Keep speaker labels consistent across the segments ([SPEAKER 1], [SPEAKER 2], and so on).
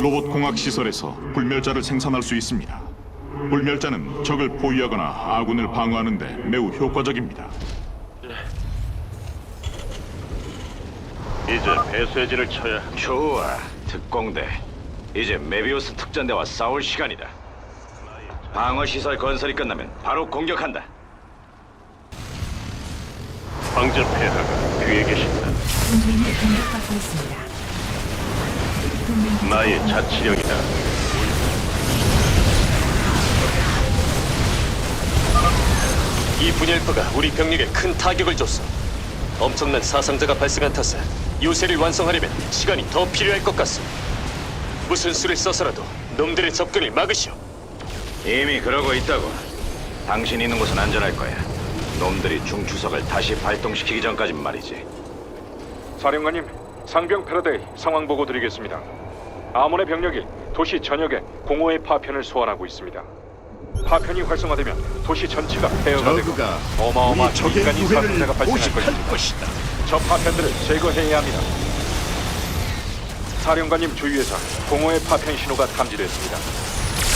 [SPEAKER 1] 로봇 공학 시설에서 불멸자를 생산할 수 있습니다. 불멸자는 적을 포위하거나 아군을 방어하는 데 매우 효과적입니다.
[SPEAKER 2] 이제 배쇄진을 쳐야
[SPEAKER 3] 좋아, 특공대. 이제 메비우스 특전대와 싸울 시간이다. 방어 시설 건설이 끝나면 바로 공격한다.
[SPEAKER 2] 황제 폐하가 뒤에 계신다.
[SPEAKER 4] 동맹이 공격받고 있습니다.
[SPEAKER 2] 나의 자치령이다.
[SPEAKER 5] 이 분열파가 우리 병력에 큰 타격을 줬어. 엄청난 사상자가 발생한 탓에 요새를 완성하려면 시간이 더 필요할 것 같소. 무슨 수를 써서라도 놈들의 접근을 막으시오.
[SPEAKER 3] 이미 그러고 있다고. 당신 있는 곳은 안전할 거야. 놈들이 중추석을 다시 발동시키기 전까진 말이지.
[SPEAKER 6] 사령관님, 상병 패러데이 상황 보고 드리겠습니다. 아몬의 병력이 도시 전역에 공허의 파편을 소환하고 있습니다. 파편이 활성화되면 도시 전체가 폐허가 되고
[SPEAKER 7] 저그가
[SPEAKER 6] 어마어마한
[SPEAKER 7] 적의 구회를
[SPEAKER 6] 사상자가 발생할 것입니다.
[SPEAKER 7] 것이다.
[SPEAKER 6] 저 파편들을 제거해야 합니다. 사령관님 주위에서 공허의 파편 신호가 탐지됐습니다.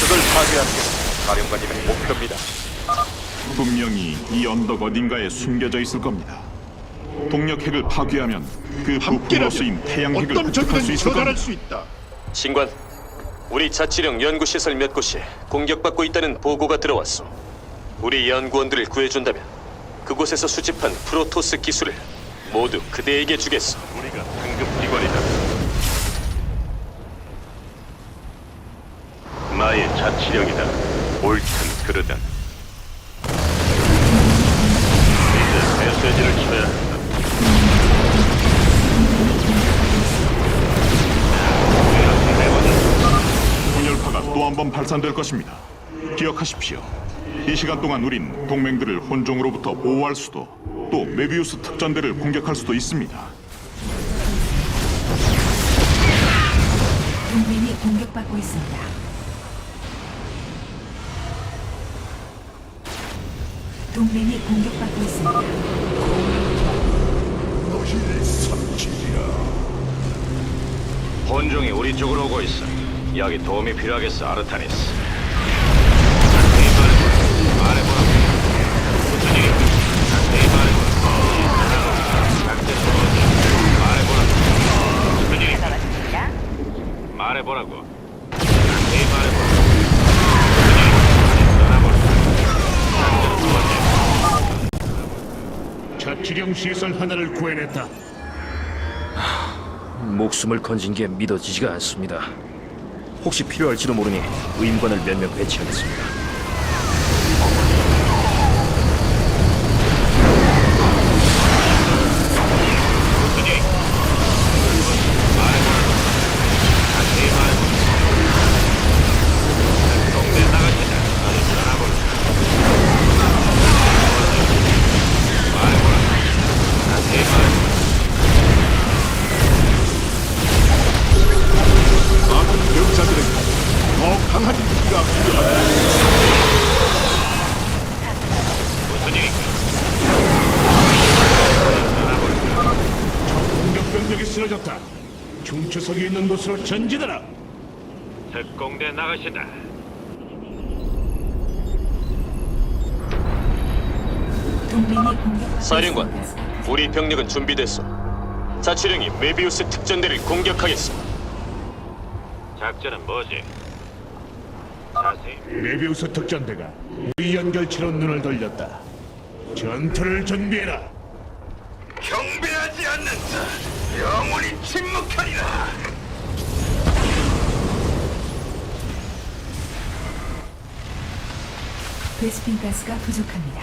[SPEAKER 6] 그걸 파괴하는 게 사령관님의 목표입니다.
[SPEAKER 1] 분명히 이 언덕 어딘가에 숨겨져 있을 겁니다. 동력 핵을 파괴하면 그 부품으로 쓰인 태양 핵을
[SPEAKER 7] 어떤
[SPEAKER 1] 획득할 수
[SPEAKER 7] 적이든
[SPEAKER 1] 있을
[SPEAKER 7] 처단할
[SPEAKER 1] 겁니다.
[SPEAKER 7] 수 있다.
[SPEAKER 5] 신관, 우리 자치령 연구시설 몇 곳이 공격받고 있다는 보고가 들어왔소. 우리 연구원들을 구해준다면 그곳에서 수집한 프로토스 기술을 모두 그대에게 주겠소.
[SPEAKER 2] 우리가 상급 기관이다. 나의 자치령이다. 옳든 그르든. 이제 배쇄진을 쳐야 한다.
[SPEAKER 1] 또 한 번 발산될 것입니다. 기억하십시오. 이 시간 동안 우린 동맹들을 혼종으로부터 보호할 수도 또 메비우스 특전대를 공격할 수도 있습니다.
[SPEAKER 4] 동맹이 공격받고 있습니다. 동맹이 공격받고 있습니다.
[SPEAKER 7] 너희 삼킬이야.
[SPEAKER 3] 본종이 우리 쪽으로 오고 있어. 여기 도움이 필요하겠어, 아르타니스. 말해보라고. 자세히 말해보라.
[SPEAKER 7] 자치령 시설 하나를 구해냈다.
[SPEAKER 8] 목숨을 건진 게 믿어지지가 않습니다. 혹시 필요할지도 모르니 의무관을 몇 명 배치하겠습니다.
[SPEAKER 7] 쓰러졌다. 중추석이 있는 곳으로 전진하라.
[SPEAKER 2] 특공대 나가신다.
[SPEAKER 4] 동맹이
[SPEAKER 5] 사령관. 우리 병력은 준비됐소. 자치령이 메비우스 특전대를 공격하겠소.
[SPEAKER 2] 작전은 뭐지? 자세히
[SPEAKER 7] 메비우스 특전대가 우리 연결체로 눈을 돌렸다. 전투를 준비해라.
[SPEAKER 3] 경배하지 않는다. 영원히 침묵하리라.
[SPEAKER 4] 베스핀 가스가 부족합니다.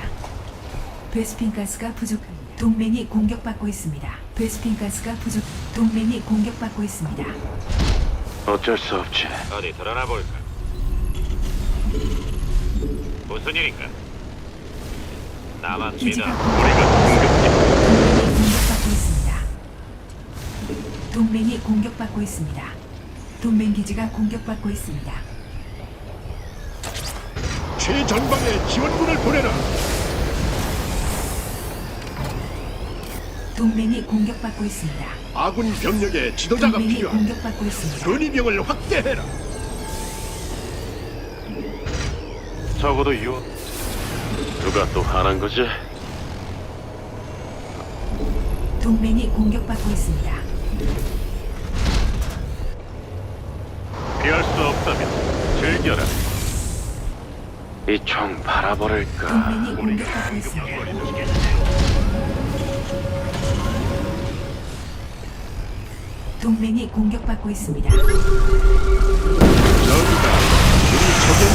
[SPEAKER 4] 베스핀 가스가 부족합니다. 동맹이 공격받고 있습니다. 베스핀 가스가 부족. 동맹이 공격받고 있습니다.
[SPEAKER 2] 어쩔 수 없지. 어디 드러나 볼까? 무슨 일인가? 나만
[SPEAKER 4] 기지가
[SPEAKER 2] 믿어.
[SPEAKER 4] 동맹이 공격받고 있습니다. 동맹 기지가 공격받고 있습니다. 최전방에 지원군을 보내라. 동맹이 공격받고 있습니다.
[SPEAKER 7] 아군 병력의 지도자가
[SPEAKER 4] 동맹이
[SPEAKER 7] 필요하다.
[SPEAKER 4] 공격받고 있습니다.
[SPEAKER 7] 근위병을 확대해라.
[SPEAKER 2] 적어도 유. 누가 또 화난 거지?
[SPEAKER 4] 동맹이 공격받고 있습니다.
[SPEAKER 2] 피할 수 없다면 즐겨라. 이 총 바라버릴까?
[SPEAKER 4] 동맹이 공격받고 있습니다. 동맹이 공격받고 있습니다.
[SPEAKER 7] 적의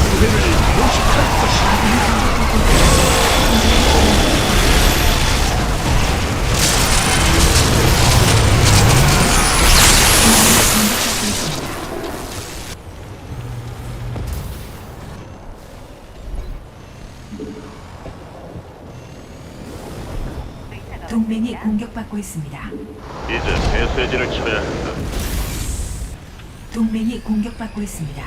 [SPEAKER 7] 무대를 포식할 것이다.
[SPEAKER 4] 공격받고 있습니다.
[SPEAKER 2] 이제 배쇄진을 쳐야 한다.
[SPEAKER 4] 동맹이 공격받고 있습니다.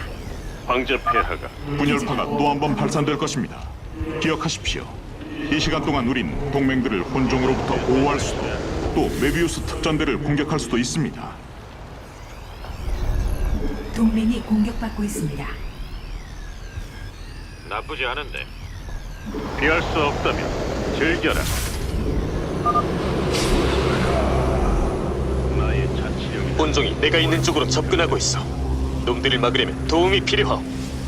[SPEAKER 2] 황제 폐하가
[SPEAKER 1] 분열파가 또 한 번 발산될 것입니다. 기억하십시오. 이 시간 동안 우린 동맹들을 혼종으로부터 보호할 수도 또 메비우스 특전대를 공격할 수도 있습니다.
[SPEAKER 4] 동맹이 공격받고 있습니다.
[SPEAKER 2] 나쁘지 않은데. 피할 수 없다면 즐겨라.
[SPEAKER 5] 본종이 내가 있는 쪽으로 접근하고 있어. 놈들을 막으려면 도움이 필요하오.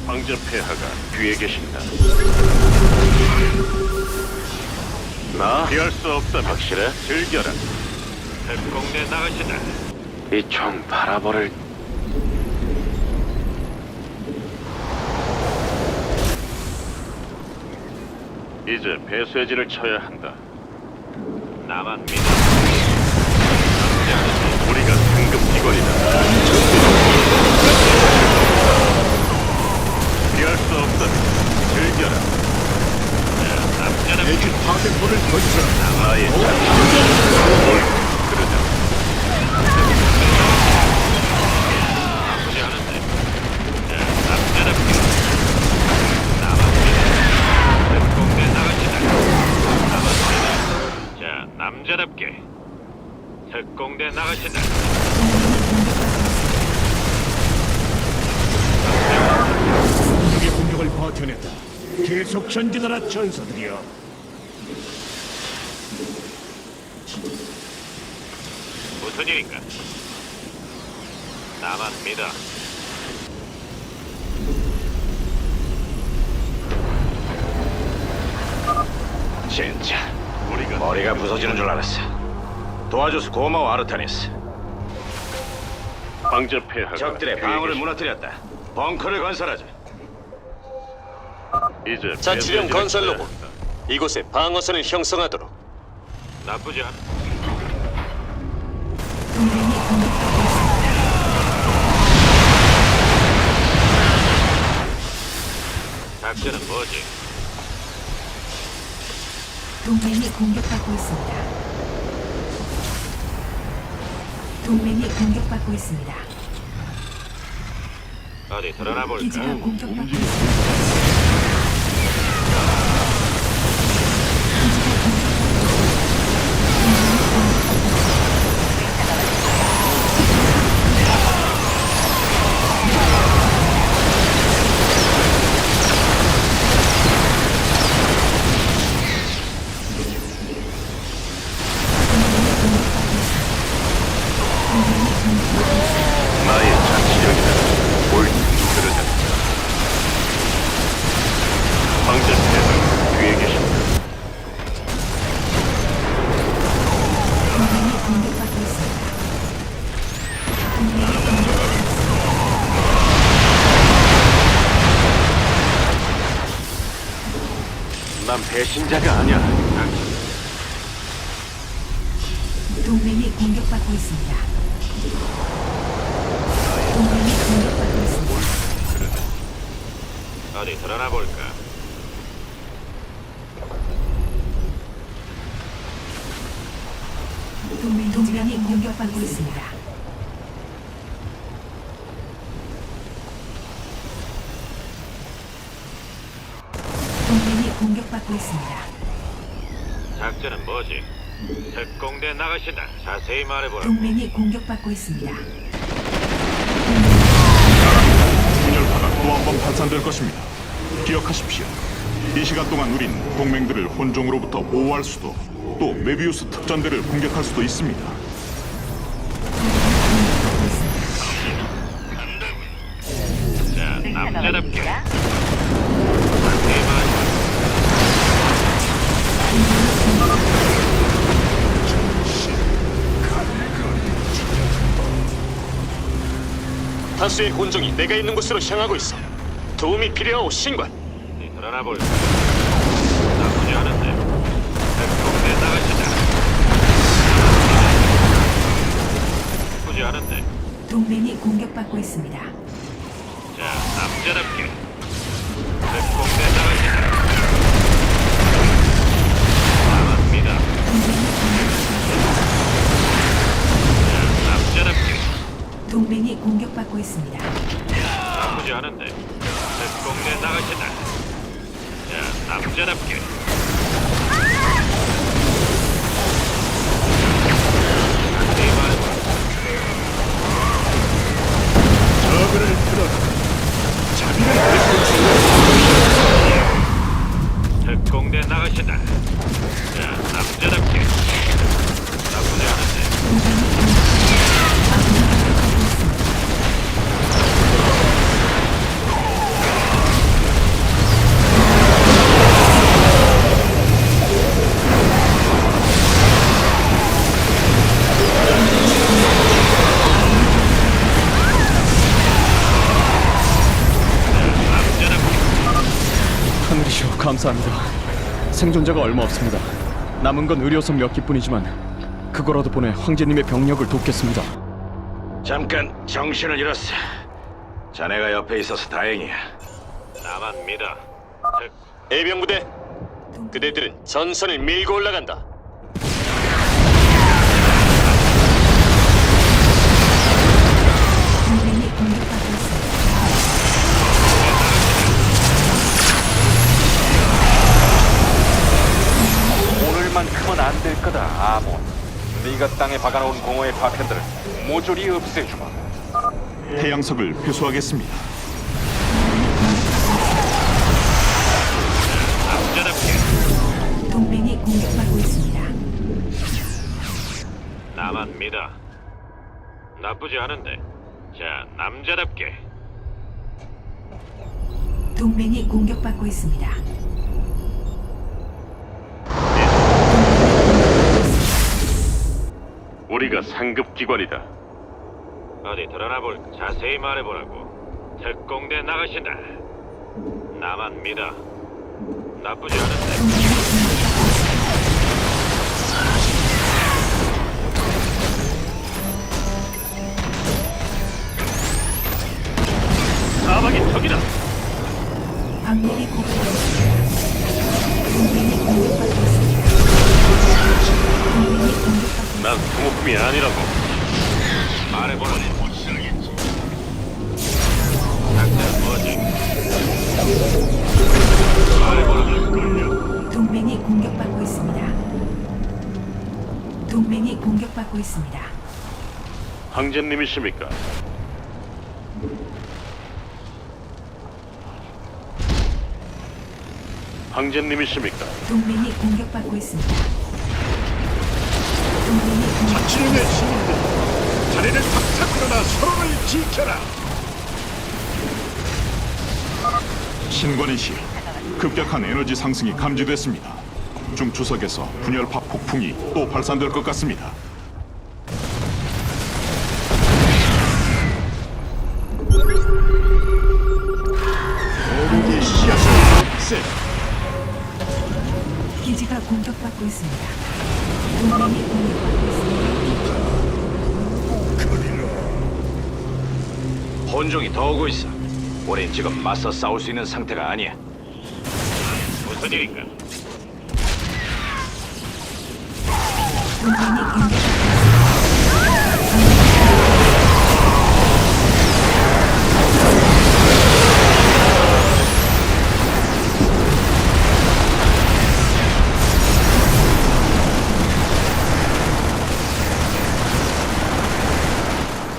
[SPEAKER 2] 황제 폐하가 뒤에 계신다. 나 피할 수 없다면 확실해? 즐겨라. 특공대 나가신다. 이 총 바라버릴. 이제 배쇄진을 쳐야 한다. 믿어. 우리가 상급 기관이다.
[SPEAKER 7] 전사들이여.
[SPEAKER 2] 무슨 일인가? 나만 믿어.
[SPEAKER 3] 진짜
[SPEAKER 2] 우리가
[SPEAKER 3] 머리가 부서지는 줄 알았어. 도와줘서 고마워 아르타니스.
[SPEAKER 2] 황제 폐하가
[SPEAKER 3] 적들의 방어를. 무너뜨렸다. 벙커를 건설하자.
[SPEAKER 2] 이제
[SPEAKER 5] 자치령 건설 로봇. 이곳에 방어선을 형성하도록.
[SPEAKER 2] 나쁘지
[SPEAKER 4] 있습니다.
[SPEAKER 2] 작전은 뭐지?
[SPEAKER 4] 동맹이 공격받고 있습니다. 동맹이 공격받고 있습니다.
[SPEAKER 2] 어디 드러나 볼까?
[SPEAKER 4] 기지가 공격받고 있습니다.
[SPEAKER 2] 배신자가 아니야.
[SPEAKER 4] 동맹이 공격받고 있습니다. 동맹이 공격받고 있습니다.
[SPEAKER 2] 어디 드러나 볼까?
[SPEAKER 4] 동맹 동맹이 공격받고 있습니다. 동맹이 공격받고 있습니다.
[SPEAKER 2] 작전은 뭐지?
[SPEAKER 4] 특공대 나가신다. 자세히 말해보라.
[SPEAKER 9] 동맹이 공격받고 있습니다.
[SPEAKER 1] 분열파가 또 한 번 발산될 것입니다. 기억하십시오. 이 시간 동안 우린 동맹들을 혼종으로부터 보호할 수도 또 메비우스 특전대를 공격할 수도 있습니다.
[SPEAKER 5] 다수의 혼종이 내가 있는 곳으로 향하고 있어. 도움이 필요하오 신관.
[SPEAKER 4] 드러나 볼까? 나쁘지 않은데. 특공대 나가신다. 나쁘지 않은데.
[SPEAKER 9] 동맹이 공격받고 있습니다. 동맹이 공격받고 있습니다.
[SPEAKER 4] 나쁘지 않은데. 특공대 나가신다. 자, 남자답게.
[SPEAKER 7] 자비를
[SPEAKER 4] 특공대 나가신다. 자, 남자
[SPEAKER 8] 감사합니다. 생존자가 얼마 없습니다. 남은 건 의료선 몇 기뿐이지만 그거라도 보내 황제님의 병력을 돕겠습니다.
[SPEAKER 4] 잠깐 정신을 잃었어. 자네가 옆에 있어서 다행이야. 나만 믿어. 특-
[SPEAKER 5] 해병 부대. 그대들은 전선을 밀고 올라간다.
[SPEAKER 6] 네가 땅에 박아놓은 공허의 파편들을 모조리 없애주마.
[SPEAKER 1] 태양석을 회수하겠습니다.
[SPEAKER 4] 남자답게.
[SPEAKER 9] 동맹이 공격받고 있습니다.
[SPEAKER 4] 나만 믿어. 나쁘지 않은데. 자, 남자답게.
[SPEAKER 9] 동맹이 공격받고 있습니다.
[SPEAKER 2] 우리가 상급 기관이다.
[SPEAKER 4] 어디 드러나 볼. 자세히 말해보라고. 특공대 나가신다. 나만 믿어. 나쁘지 않은데.
[SPEAKER 2] 사방이 적이다.
[SPEAKER 9] 광맥이 고갈되었습니다. 동맹이 공격받고
[SPEAKER 2] 난 소모품이 아니라고.
[SPEAKER 4] 말해보라. 작전 뭐지? 말해보라.
[SPEAKER 9] 동맹이 공격받고 있습니다. 동맹이 공격받고 있습니다.
[SPEAKER 2] 황제님이십니까? 황제님이십니까?
[SPEAKER 9] 동맹이 공격받고 있습니다.
[SPEAKER 7] 지령의 시민들, 자리를 끌어나 서로를 지켜라.
[SPEAKER 1] 신관의 시 급격한 에너지 상승이 감지됐습니다. 중추석에서 분열파 폭풍이 또 발산될 것 같습니다.
[SPEAKER 7] 모국의 씨앗을 없애.
[SPEAKER 9] 기지가 공격받고 있습니다. 동맹이 공격받고 있습니다.
[SPEAKER 4] 본종이 더 오고 있어. 우린 지금 맞서 싸울 수 있는 상태가 아니야. 무슨 일인가?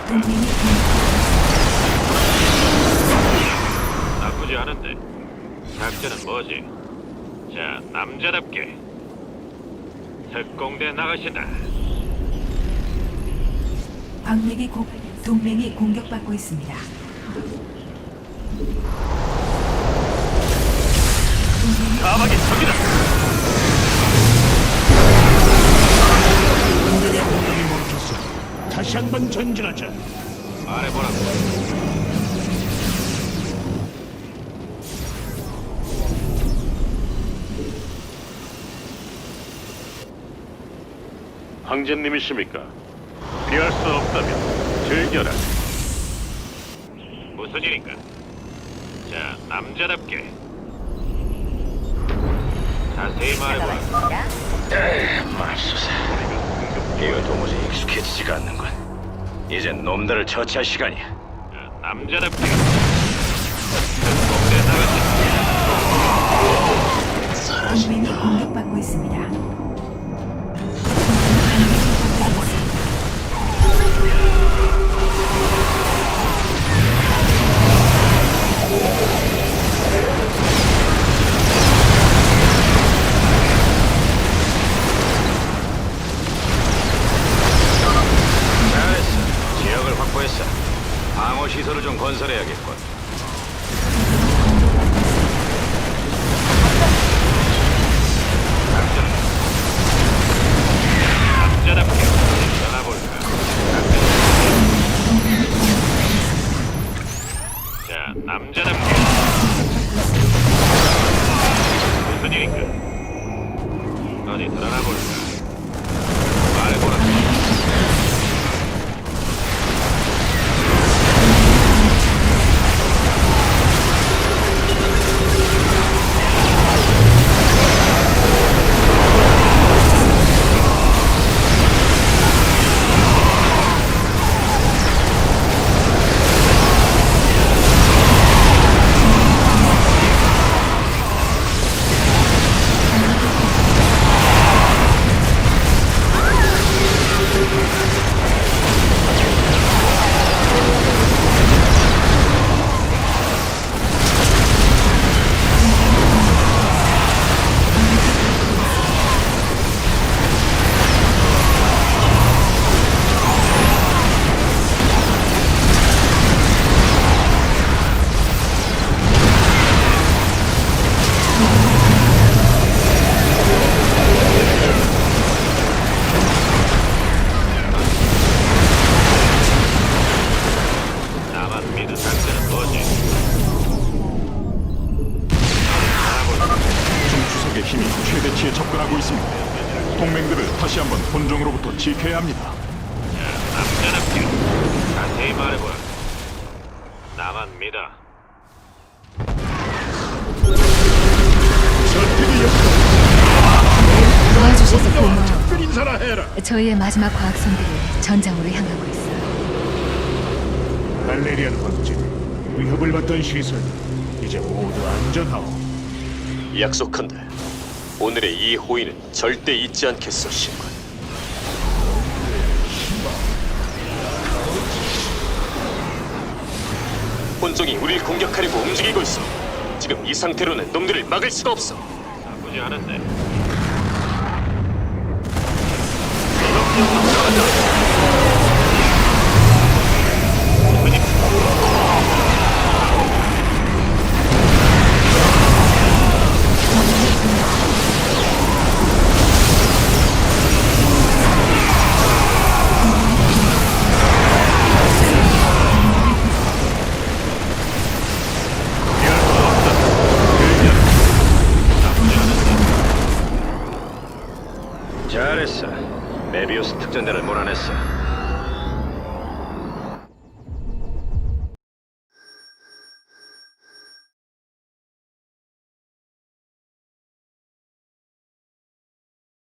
[SPEAKER 9] 동맹이
[SPEAKER 2] 자, 남자답게 특공대 나가신다.
[SPEAKER 4] 광맥이 고 동맹이 공격받고 있습니다. 동맹이
[SPEAKER 2] 사막의 적이다.
[SPEAKER 7] 놈들의 공격이 멈췄어. 다시 한번 전진하자.
[SPEAKER 3] 말해보라고.
[SPEAKER 2] 황제님이십니까? 피할 수 없다면 즐겨라. 무슨 일인가? 자, 남자답게. 자세히 말해보라.
[SPEAKER 3] 맙소사. 이거 도무지 익숙해지지가 않는군. 이젠 놈들을 처치할 시간이야.
[SPEAKER 2] 자, 남자답게. 특공대 나가신다.
[SPEAKER 4] 동맹이 공격받고 있습니다.
[SPEAKER 10] 저희의 마지막 과학선들이 전장으로 향하고 있어요.
[SPEAKER 7] 발레리안 황제. 위협을 받던 시설 이제 모두 안전하오.
[SPEAKER 5] 약속한다. 오늘의 이 호의는 절대 잊지 않겠어, 신관. 혼종이 우리를 공격하려고 움직이고 있어. 지금 이 상태로는 놈들을 막을 수가 없어.
[SPEAKER 2] 나쁘지 않은데.